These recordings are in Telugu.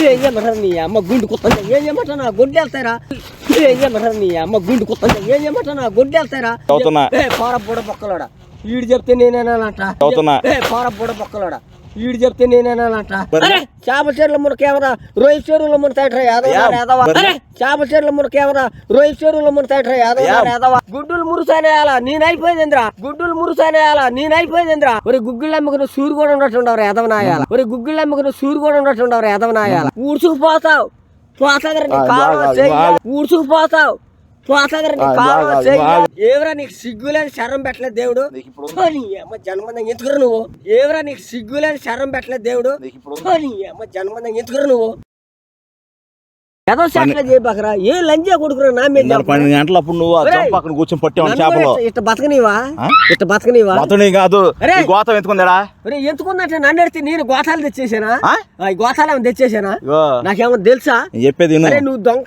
ఏం చేయమంటారు నీ అమ్మ గుండు ఏం చేయమంటారు నా గుడ్డు వెళ్తారా ఏం చేయమంటారు నీ అమ్మ గుండు ఏం చేయమంటారు నా గుడ్డు వెళ్తారా చదువుతున్నా. ఏ పార బుడ బొక్కలోడా? వీడు చెప్తే నేనేనాలంట? చదువుతున్నా. ఏ పార బుడ బొక్కలోడా? వీడు చెప్తే నేనేనాలంట చేప చెరువుల మునకేమరా? రొయ్య చెరువుల మునతాయట్రా యాదవ? యాదవ? చేప చెరువుల మునకేమరా? రొయ్య చెరువుల మునతాయట్రా యాదవ. యాదవ? గుడ్డులు మురుసానేయాలా? నేను అయిపోయిందిరా గుడ్డులు మురుసానేయాలా? నేను అయిపోయిందిరా ఒరే గుగ్గిళ్ళు అమ్ముకుని సూరు కూడా ఉన్నట్టుండవు యాదవనాయాల ఒరే గుగ్గిళ్ళు అమ్ముకుని సూరు కూడా ఉన్నట్టుండవు యాదవనాయాల ఊడ్చుకుపోతావు పోతాదర నీ ఆ, కాలువ బాగా, చెయ్యి. బాగా. ఊడ్చుకుపోతావు ఏవరా నీకు సిగ్గులేని శరం పెట్టలేదు దేవుడు? అమ్మ జన్మందంగా ఎందుకురా నువ్వు. ఏవరా నీకు సిగ్గులేని శరం పెట్టలేదు దేవుడు? అమ్మ జన్మందంగా ఎందుకురా నువ్వు. ఏదో సెటిల్ చేయబకరా? ఏ లంజా కొడుకురా నా మీద పన్నెండు గంటల అప్పుడు నువ్వు పక్కన కూర్చొని కూడా చేపలు. ఇట్ట- బతకనివా? ఇట్ట బతకనివా? అతని కాదు. గోతం ఎత్తుకుందాడా ఎందుకుందంటే నన్ను ఎడితే నేను గోతాలు తెచ్చేసానా? గోతాలు ఏమైనా తెచ్చేసానా? నాకేమో తెలుసా? చెప్పేది నువ్వు దొంగ.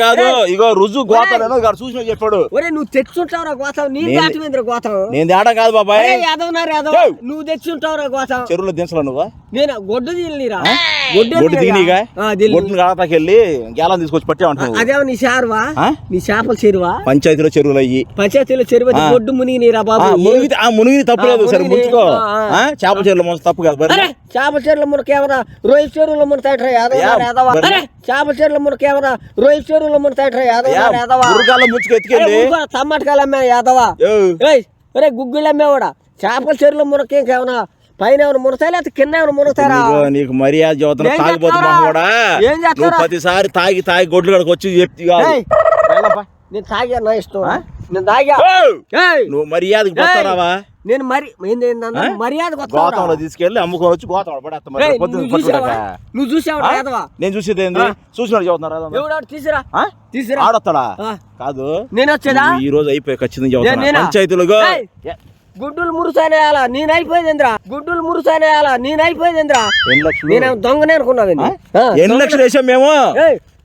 కాదు. ఇగో రుజు గోతాలేనో గాడు చూసిన చెప్పాడు. ఒరే నువ్వు తెచ్చుంటావురా గోతం నీ నేను- దాటమేంద్ర గోతం నేను తేడా కాదు బాబాయ్. యాదవనారు యాదవ్! నువ్వు తెచ్చుంటావురా గోతం చెరువులో దించలా నువ్వు? నేను? గొడ్డు తీయలేరా గొడ్డు దిగినీగా గొడ్డుని కాడతాకెళ్ళి గేలం తీసుకొచ్చి పట్టామంటావు అదేమో నీ చారువా? నీ చేపల చెరువా? పంచాయతీలో చెరువులు అయ్యి. పంచాయతీలో చెరువు ఆ. గొడ్డు మునిగినీరా ఆ, బాబు మునిగితే ఆ మునిగి తప్పు లేదు సరే ముంచుకో చేపల చెరువులో ముంచ తప్పు కాదు చేపల చెరువుల రొయ్య చెరువుల మునతాయట్రా యాదవ యా, యాదవ? మరి? అరే చేపల చెరువుల మునకేమరా రొయ్య చెరువుల మునతాయట్రా యాదవ యాదవ? ముంచుకు ఎత్తుకెళ్ళి. యాదవ? యో, ఏయ్ ఒరే గుగ్గులు అమ్మేవాడా? చేపల చెరువుల మునకే ఏమన్నా పైన మునతాయి లేకపోతే కింద ఏమైనా మునతారా? నీకు మర్యాద చదువుతున్నా ఏం తాగిపోతు చేస్తావురా? మహోడా ఏం చేస్తావురా? నువ్వు ప్రతిసారి తాగి తాగి గొడ్లు కడకు వచ్చి చెప్తి. నేను తాగా నా ఇష్టం? నేను తాగా. నువ్వు మర్యాదకు పోతారావా నేను మరి? మర్యాద గోతంలో తీసుకెళ్ళి అమ్ముకొని వచ్చి గోతం నువ్వు చూసావా? నేను చూసేది ఏంది? చూసినాడు చదువుతున్నారా తీసురా. తీసురా. ఆడొస్తాడా. కాదు. నేను వచ్చేదా? ఈ రోజు అయిపోయి ఖచ్చితంగా నేను- చదువుతున్నా నేనా? పంచాయతీలుగా గుడ్డులు మురుసానేయాలా నేను అయిపోయిందిరా గుడ్డులు మురుసానేయాలా నేను అయిపోయిందిరా ఎన్ని లక్షలు? నేను దొంగనే అనుకున్నావు ఆ? ఎన్ని లక్షలు వేసాం మేము?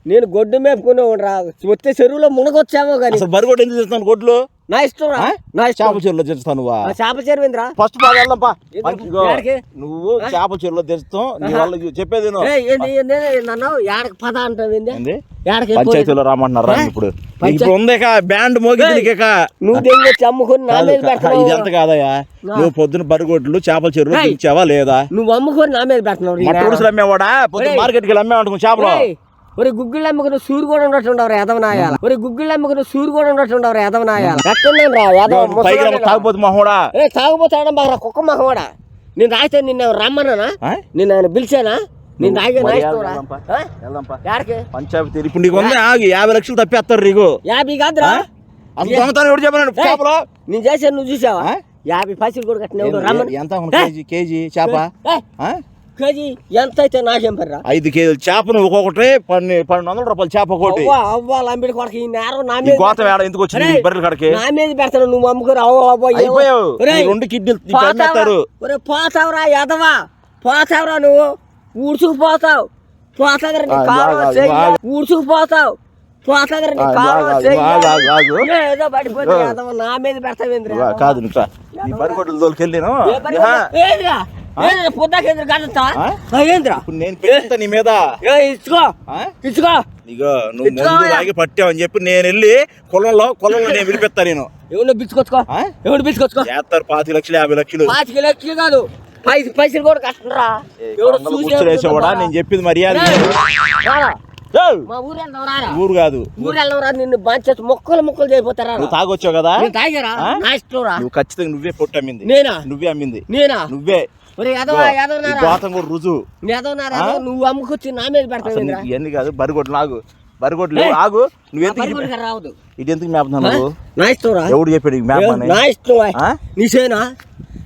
నేను గొడ్డు మేపుకునే రా. వచ్చే చెరువులో మునగొచ్చామో అసలు బరిగొడ్డు ఎందుకు చేస్తాను గొడ్లు? నా ఇష్టం? నా చేపల చెరువులో నువ్వా ఫస్ట్ బాగా వెళ్దాంపా? నువ్వు చేపల చెరువులో నీ వల్ల చెప్పేది నన్ను ఏడకి పద అంటావు పంచాయతీలో రామంటున్నారు ఇప్పుడు. ఇప్పుడు ఉందేక బ్యాండ్ నీకేక నువ్వు అమ్ముకొని ఇది ఎంత కాదయ్యా? నువ్వు పొద్దున బరిగొడ్లు చేపల చెరువులో. దించావా లేదా? నువ్వు అమ్ముకొని నా మీద. ఉడుసులు అమ్మేవాడా? పొద్దున. మార్కెట్కి వెళ్ళి అమ్మేవాడు చేపలు. ఒరే గుగ్గిళ్ళు అమ్ముకుని సూరు కూడా ఉన్నట్టుండవు యాదవనాయాల ఒరే గుగ్గిళ్ళు అమ్ముకుని సూరు కూడా ఉన్నట్టుండవు యాదవనాయాల ఎట్టున్నాను రా. రమ్మ తాగిపోతు మహోడా. ఏ తాగుపోతాడం బాగా కుక్క మహవాడా నేను తాగితే నిన్న రమ్మన్నానా? నిన్న ఆయన పిలిచానా? నేను తాగే నా మరి ఇష్టం రా. వెళ్దాంపా. ఆ? వెళ్దాంపా. యాడికి? పంచాయతీ ఇప్పుడు నీకు ఉంది ఆగి యాభై లక్షలు తప్పేస్తారు నీకు. యాభై కాదురా. దొంగతనం చెప్పాను చేపలు? నేను చేశాను నువ్వు చూసావా? యాభై పైసలు కూడా కట్టిన ఎంత కేజీ కేజీ చేప? కేజీ ఎంత అయితే నాకేం పర్రా ఐదు కేజీలు చేపను ఒక్కొక్కటి పన్నె పన్నెండు వందల రూపాయలు చేప ఒకటి. అవ్వ అవ్వ లంబిడి కొడక ఈ నేరం నా మీద గోతం ఏడ ఎందుకు వచ్చింది? బర్రెల కాడికి? నా మీద పెడతాను నువ్వు అమ్ముకుని అవ్వ. అయిపోయావు. రెండు కిడ్నీలు? అమ్మేస్తారు. ఒరే పోతావురా ఎదవా పోతావురా నువ్వు. ఊడ్చుకుపోతావు పోతాగర నీ. ఊడ్చుకుపోతావు పోతాగర నీ. ఏదో పడిపోతే. ఎదవ నా మీద పెడతావేంద్రా? కాదు నువ్వు ఈ బరిగొడ్డలు పొద్దాకేంద్ర? ఏంద్రా? ఇప్పుడు నేను పెడతా నీ మీద. ఇచ్చుకో? ఇచ్చుకో. ఇగో నువ్వు ముందు. తాగి పట్టావని చెప్పి నేను వెళ్ళి పొలంలో పొలంలో నేను విడిపెత్తా నేను. ఎవరు బిచ్చుకొచ్చుకో? ఎవరు బిచ్చుకొచ్చుకో చేస్తారు పాతి లక్షలు యాభై లక్షలు. పాతిక లక్షలు కాదు. పైసలు పైసలు కూడా ఎవడు చూసి కూర్చోలేసేవాడా నేను చెప్పింది మర్యాద. ఊరు కాదు. ఊరు వెళ్దాం రా నిన్ను బంచేసి మొక్కలు మొక్కలు చేయబోతారా నువ్వు తాగొచ్చావు కదా? తాగారా? రా. నువ్వు ఖచ్చితంగా నువ్వే పొట్టు అమ్మింది. నేనా? నువ్వే అమ్మింది. నేనా? నువ్వే. గోతం కూడా రుజువు. నువ్వు అమ్ముకొచ్చి నా మీద పెడతావు ఇవన్నీ కాదు బరిగొడ్లు ఆగు. బరిగొడ్లు! ఆగు. నువ్వెందుకు రావద్దు. ఇది ఎందుకు మేపుతున్నావు నువ్వు ఎవడు చెప్పాడు ఈ మ్యాప్ అని నా ఇష్టం రా. ఆ? నీ సేనా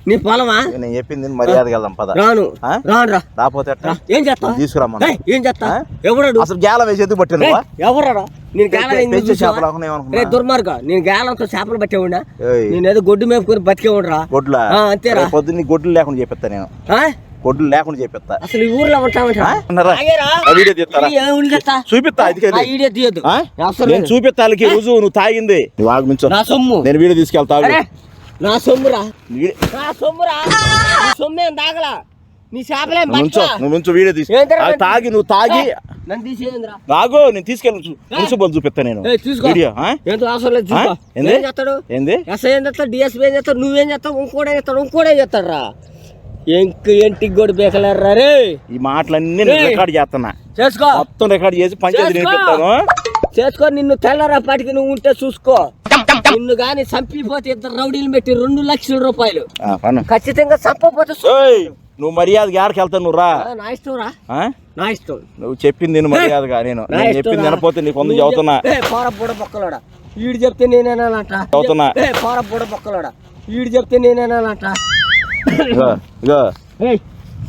నీ పొలమా? నేను చెప్పింది మర్యాదగా వెళ్దాం పద. రాను? రాను రా. రాకపోతే ఎట్లా? ఏం చేస్తా తీసుకురమ్మన్నా ఏయ్, ఏం చేస్తా ఆ? ఎవడాడు? అసలు జాల వేసి ఎందుకు పట్టాను నువ్వా? ఎవరా నేను గాలం? చేపలు దుర్మార్గ. నేను గాలంతో చేపలు పట్టేవాడినా? ఏయ్, నేను ఏదో గొడ్డు మేపుకొని బతికేవాడురా. గొడ్ల? ఆ, అంతేరా. పొద్దున్న గొడ్లు లేకుండా చెప్పిస్తా నేను. ఆ? గొడ్లు లేకుండా చెప్పిస్తా. అసలు ఈ ఊర్లో? చూపిస్తా. చూపిస్తా రుజువు నువ్వు తాగింది. నుంచో నా సొమ్ము. నేను వీడియో తీసుకెళ్తా నా సొమ్మురా. నా సొమ్మురా. సొమ్ము ఏం తాగలా? నీ చేపలే నువ్వు నుంచో నువ్వు నుంచో వీడియో తీసి. అది తాగి నువ్వు తాగి. నన్ను నేను తీసుకెళ్ళి మున్సిపల్ చూపిస్తా నేను. ఏయ్, చూసుకో. వీడియో ఆ? ఏంటో అవసరం లేదు చూసుకో. ఆ? ఏంది? ఏం చేస్తాడు? ఏంది? ఎస్ఐ ఏం చేస్తాడు? డిఎస్పీ ఏం చేస్తాడు? నువ్వేం చేస్తావు? ఇంకోడే చేస్తాడు? ఇంకోడే చేస్తాడు రా ఇంక ఇంటికి కూడా బేకలేరు రే. ఈ మాటలన్నీ నేను ఏయ్. రికార్డ్ చేస్తున్నా. చేసుకో. మొత్తం రికార్డ్ చేసి పంచాయతీ చేసుకో. నేర్పిస్తాను. చేసుకో నిన్ను తెల్లరపాటికి నువ్వు ఉంటే చూసుకో. నిన్ను గాని చంపిపోతే ఇద్దరు రౌడీలు పెట్టి రెండు లక్షల రూపాయలు. ఖచ్చితంగా చంపపోతే నువ్వు మర్యాదగా ఆడికి వెళ్తావు నువ్వు రా. ఆ, నా ఇష్టం రా? నా ఇష్టం. నువ్వు చెప్పింది నేను మర్యాదగా నేను నేను చెప్పింది. వినపోతే నీకు నువ్వు చదువుతున్నా. చెప్- ఏ, పోర బుడ బొక్కలోడా. వీడు చెప్తే నేనేనాలంట చదువుతున్నా. ఏ పోర బుడ బొక్కలోడా. వీడు చెప్తే నేనేనాలంట ఇగో ఇగో. ఏయ్,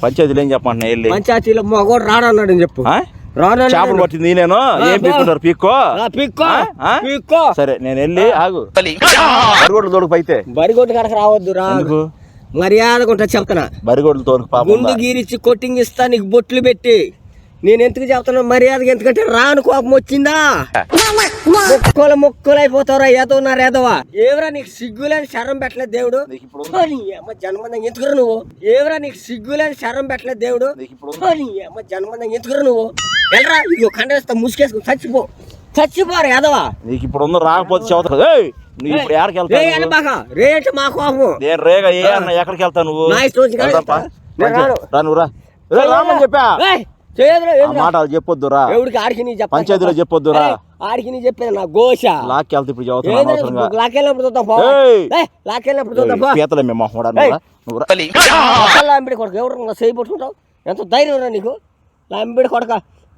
పంచాయతీలు ఏం చెప్పమంటున్నా వెళ్ళి. పంచాయతీలో మగోడు రాడన్నాడు అని చెప్పు. చేపలు పట్టింది నేను ఏం బా. పీక్కుంటారు? పీక్కో? పిక్కో? పిక్కో. సరే నేను వెళ్ళి ఆగు. బరిగొడ్లు తోడుకు పైతే. బరిగొడ్డు కడక రావద్దు రా. ఎందుకు? మర్యాదగా ఉంటా చెప్తున్నా. బరిగొడ్లు తోడుకు పాపం గుండు గీరిచ్చి కొట్టింగ్ ఇస్తా నీకు బొట్లు పెట్టి. నేను ఎందుకు చెప్తున్నా మర్యాదగా ఎందుకంటే రాను కోపం వచ్చిందా? మొక్కలు మొక్కలు అయిపోతావురా ఏదోన్నారు ఏదోవా. ఏవరా నీకు సిగ్గులేని శరం పెట్టలేదు దేవుడు? అమ్మ జన్మందం ఎందుకురా నువ్వు? ఏవరా నీకు సిగ్గులేని శరం పెట్టలేదు దేవుడు? అమ్మ జన్మందం ఎందుకురా నువ్వు? వెళ్ళరా ఇదిగో కండేస్తా ముసుకేసుకుని చచ్చిపో. చచ్చిపోరు నీకు ఇప్పుడు ఉన్న రాకపోతే చదువుతా ఏయ్ నువ్వు ఇప్పుడు ఎక్కడికి రే వెళ్తావు అనబాక రే అంటే మా కోపం నేను రేగా ఏ అన్న ఎక్కడికి వెళ్తావు నువ్వు? నా ఇష్టం వచ్చిన కాడికి వెళ్దాంపా. నేను రాను. రా నువ్వు రా. ఏ, రామని చెప్పా? ఏయ్, చేయదురా, ఆ ఏందిరా? మాట అది చెప్పొద్దు రా. ఎవడికి ఆడికి నీ చెప్పాలి? పంచాయతీలో చెప్పొద్దు రా. ఏయ్, ఆడికి నీ చెప్పేది నా గోష లాక్కి వెళ్తే ఇప్పుడు చదువుతున్నా అనవసరంగా. లాకెళ్ళినప్పుడు చూద్దాం పో. ఏయ్. ఏయ్, లాకెళ్ళినప్పుడు చూద్దాం పో. పీతలే మేము మొహం కూడా. నువ్వు రా. నువ్వు రా. అసలు లాంబిడి కొడుకు ఎవరు చేయి పట్టుకుంటావు? ఎంత ధైర్యం రా నీకు? లాంబిడి కొడక.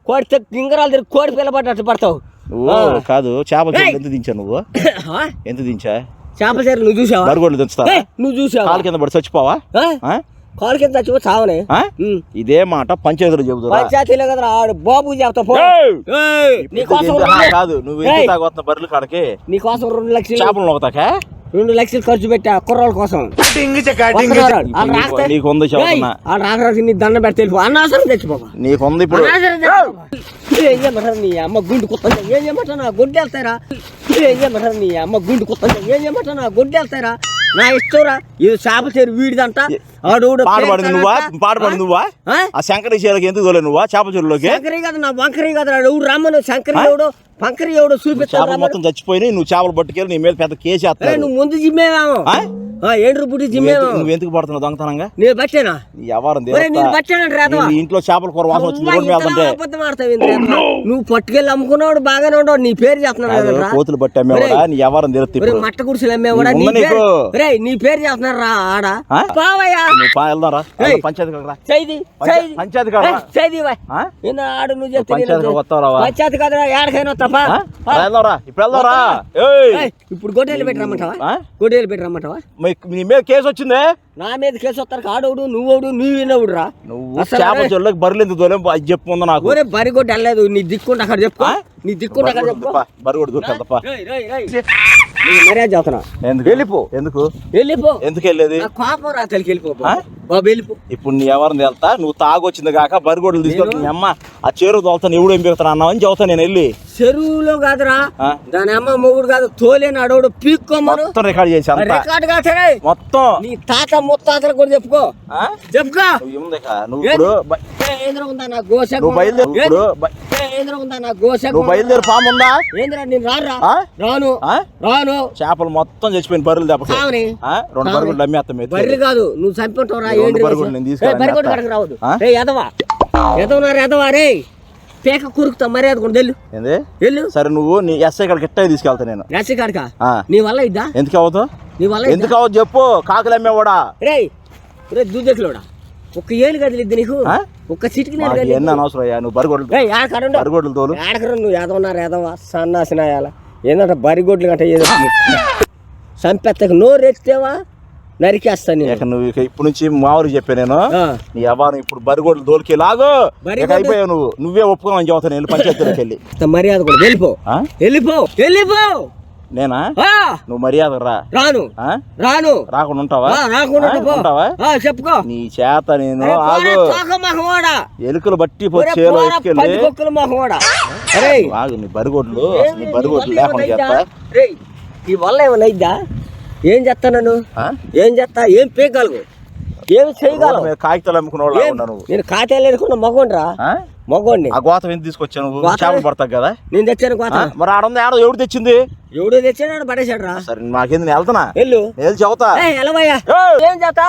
కోడితే గింగరాలు తిరిగి కోడి పిల్లబడ్డట్టు పడతావు. కాదు చేపల చెరువు ఎంత దించా నువ్వు? ఎంత దించా? చేపల చీర నువ్వు చూసావా? బరిగొడ్లు దించుతా నువ్వు చూసావా? కాలు కింద పడి చచ్చిపోవా? కాలు కింద చచ్చిపో చావనే. ఇదే మాట పంచాయతీలో చెబుతురా పంచాయతీలో కదరా ఆడు బాబు చెప్తా కాదు నువ్వు తాగొస్తున్న బర్రెలు కాడకి? నీకోసం రెండు లక్షలు. చేపలు నొకతాక రెండు లక్షలు ఖర్చు పెట్టా కుర్రోళ్ళ కోసం. రాకరాకి నీ దండం పెడితే అనవసరం తెచ్చిపోమా నీకు ఉంది ఇప్పుడు. అనవసరం తెచ్చిపోమా. ఏం చేయమంటారు నీ అమ్మ గుండు కుత్తంగా ఏం చేయమంటారు నా ఏం చేయమంటారు నీ అమ్మ గుండు కుత్తంగా ఏం చేయమంటారు నా గుడ్డు వెళ్తారా నా ఇష్టంరా. ఇది చేప చేరు వీడిదంట. ఆడు పాట పాడింది నువ్వా? పాడింది నువ్వా? ఆ? శంకరి చీరకి ఎందుకు తోలే నువ్వా? చేపల చెరువులోకి శంకరి కదా నా వంకరి కదా ఎవడు రమ్మను. శంకరి ఎవడు? పంకరి ఎవడు రమ్మను. మొత్తం చచ్చిపోయినాయి. నువ్వు చేపలు పట్టుకెళ్ళి నీ మీద పెద్ద కేసు నువ్వు ముందు జిమ్మేవాము. ఆ? ఏండ్రు బుడ్డి జిమ్మేవాము నువ్వు ఎందుకు పడుతున్నావు దొంగతనంగా? నేను బట్టేనా? ఒరేయ్, నేను దేవత. బట్టేనంట రాదవా నీ ఇంట్లో చేపల కూర వాసన వచ్చింది? నువ్వు పట్టుకెళ్ళి అమ్ముకున్నాడు బాగానే ఉండవు నీ పేరు కాదు, కదరా. కోతులు పట్టి అమ్మేవాడా? నీ ఒరేయ్, ఇప్పుడు మట్ట గుడిసెలు అమ్మేవాడా? ఒరేయ్, నీ పేరు చెప్తున్నారు రా ఆడ? పావయ్యా వెళ్దాం రా. పంచాయతీ చైది పంచాయతీ చైది ఆడు నువ్వు చెప్తే పంచాయతీ కదరా ఏడకైనా తప్ప? రా, వెళ్దాం రా. ఇప్పుడు వెళ్దాం రా. ఇప్పుడు గొడ్డేలు పెట్టి రమ్మంటావా? గొడ్డేలు పెట్టి రమ్మంటావా? నీ మీద కేసు వచ్చిందే? నా మీద కేసు వస్తారు ఆడోడు నువ్వోడు నువ్వు వినవుడు రా నువ్వు చెరువులోకి బర్రెలు ఎందుకు తోలేం అది చెప్పు ముందు నాకు? ఒరే బరి కొట్టి వెళ్ళలేదు నీ దిక్కుంటే అక్కడ చెప్పుకో. ఆ? నీ దిక్కుంటే అక్కడ రేయ్, రేయ్, రేయ్. నీకు మర్యాద చెప్తున్నా ఎందుకు? వెళ్ళిపో. ఎందుకు? వెళ్ళిపో. ఎందుకు వెళ్ళేది? నా కోపం రా తెలికి వెళ్ళిపో? బాబు వెళ్ళిపో ఇప్పుడు నీ ఎవరిని వెళ్తా నువ్వు తాగొచ్చింది కాక బరిగొడ్లు తీసుకొని అమ్మ ఆ చేరు తోలుతాను ఎవడు ఏం పెడతాను అన్నావు అని చెబుతా నేను వెళ్ళి. చెరువులో కాదురా? దాని అమ్మ మొగుడు కాదు తోలేని అడవుడు పీక్కోమను. మొత్తం రికార్డ్ చేసి రికార్డు కాసరే మొత్తం. నీ తాత ముత్తాతలు కూడా చెప్పుకో? చెప్పుకో. నువ్వు ఇప్పుడు నువ్వు బయలుదేరు. నువ్వు బయలుదేరి పాము ఉందా? రాను. ఆ? రాను. చేపలు మొత్తం చచ్చిపోయిన బర్రెలు దెబ్బకి? రెండు బరుగులు అమ్మేస్తాం బర్రి కాదు నువ్వు చంపుంటావు రా ఈ రెండు ఏంటి బర్రెలు నేను తీసుకెళ్ళి రావద్దు. ఎదవా ఎదవా రే పేక కురుకుతా మర్యాద కూడా వెళ్ళు వెళ్ళు సరే నువ్వు నీ ఎస్ఐ కాడికి ఎట్టా తీసుకెళ్తా నేను. రాసి కాడక. నీ వల్ల ఇద్దా ఎందుకు అవ్వదు నీ వల్ల ఎందుకు అవ్వదు చెప్పు? కాకులు అమ్మేవాడా? రే రే దూదెక్కులోడా ఒక్క ఏళ్ళు కదిలిద్ది నీకు? ఒక్క చిటికి. ఎన్ని అనవసరం అయ్యా? నువ్వు బరిగొడ్లు ఆడకరండు బరిగొడ్లు తోలు. నువ్వు ఎదవన్నారు ఎదవా సన్నాసినాయాల. ఏంటంటే బరిగొడ్లు గంట ఏదో చంపెత్తకు నోరు ఎత్తేవా నరికేస్తా నేను. ఇక నువ్వు ఇప్పుడు నుంచి మామూలు చెప్పా నేను. నీ వ్యవహారం ఇప్పుడు బరిగొడ్లు దోలికి లాగు. అయిపోయావు నువ్వు. నువ్వే ఒప్పుకోమని చెబుతాను వెళ్ళి పంచాయతీలోకి వెళ్ళి. మర్యాద కూడా. వెళ్ళిపో? వెళ్ళిపో. వెళ్ళిపో. నేనా? నువ్వు మర్యాద రా. రాను. ఆ? రాను. రాకుండా ఉంటావా. ఉంటావా? చెప్పుకో. నీ చేత నేను. ఎలుకలు బట్టి చేలో ఆగు నీ బరిగొడ్లు ఏం నీ బరిగొడ్లు లేకుండా చేస్తా? రేయ్, ఈ వల్ల ఏమైనా అయిద్దా ఏం చేస్తా నన్ను? ఏం చేస్తా? ఏం పీకగలవు? ఏమి చేయగలవు? కాగితాలు అమ్ముకునే వాళ్ళు ఏం? నేను ఖాతాలు ఎదుర్కొన్న మగోండ్రా? ఆ? మగోండి ఆ గోతం ఎందుకు గోతం? చేపలు పడతావు కదా? నేను తెచ్చాను ఆ? మరి ఆడ ఉంది ఆడ ఎవడు తెచ్చింది? ఎవడో తెచ్చాడు పడేశాడు రా సరే నాకేంది నేను వెళ్తున్నా. వెళ్ళు. నేను చెబుతా. ఎలవయ్యా! ఏం చేస్తా?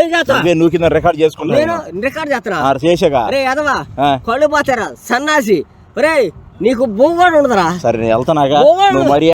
ఏం చేస్తా? నువ్వే కింద రికార్డ్ నేను చేసుకున్నాను రికార్డ్ చేస్తున్నా చేసాగా. అరే ఎదవా. కళ్ళు పోతారా? సన్నాసి. ఒరేయ్ నీకు భూగోడు ఉండదురా. సరే నేను వెళ్తానాగా. నువ్వు మరి